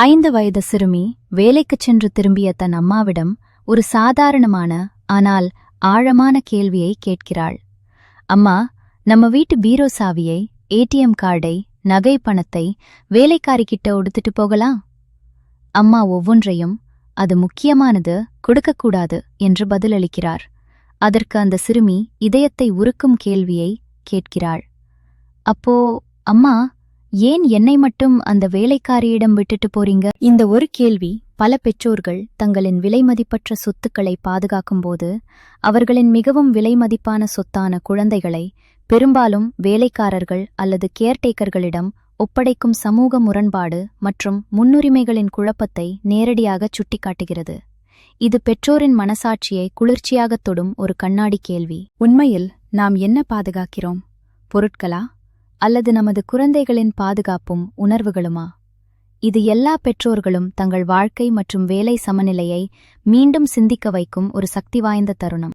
ஐந்து வயது சிறுமி வேலைக்குச் சென்று திரும்பிய தன் அம்மாவிடம் ஒரு சாதாரணமான ஆனால் ஆழமான கேள்வியை கேட்கிறாள். அம்மா நம்ம வீட்டு பீரோ சாவியை ஏடிஎம் கார்டை நகை பணத்தை வேலைக்காரிக்கிட்ட உடுத்துட்டு போகலாம்? அம்மா ஒவ்வொன்றையும் அது முக்கியமானது கொடுக்கக்கூடாது என்று பதிலளிக்கிறார். அதற்கு அந்த சிறுமி இதயத்தை உருக்கும் கேள்வியை கேட்கிறாள். அப்போ அம்மா ஏன் என்னை மட்டும் அந்த வேலைக்காரியிடம் விட்டுட்டு போறீங்க? இந்த ஒரு கேள்வி பல பெற்றோர்கள் தங்களின் விலைமதிப்பற்ற சொத்துக்களை பாதுகாக்கும்போது அவர்களின் மிகவும் விலைமதிப்பான சொத்தான குழந்தைகளை பெரும்பாலும் வேலைக்காரர்கள் அல்லது கேர்டேக்கர்களிடம் ஒப்படைக்கும் சமூக முரண்பாடு மற்றும் முன்னுரிமைகளின் குழப்பத்தை நேரடியாக சுட்டிக்காட்டுகிறது. இது பெற்றோரின் மனசாட்சியை குளிர்ச்சியாகத் தொடும் ஒரு கண்ணாடி கேள்வி. உண்மையில் நாம் என்ன பாதுகாக்கிறோம்? பொருட்களா? அல்லது நமது குழந்தைகளின் பாதுகாப்பும் உணர்வுகளுமா? இது எல்லா பெற்றோர்களும் தங்கள் வாழ்க்கை மற்றும் வேலை சமநிலையை மீண்டும் சிந்திக்க வைக்கும் ஒரு சக்தி வாய்ந்த தருணம்.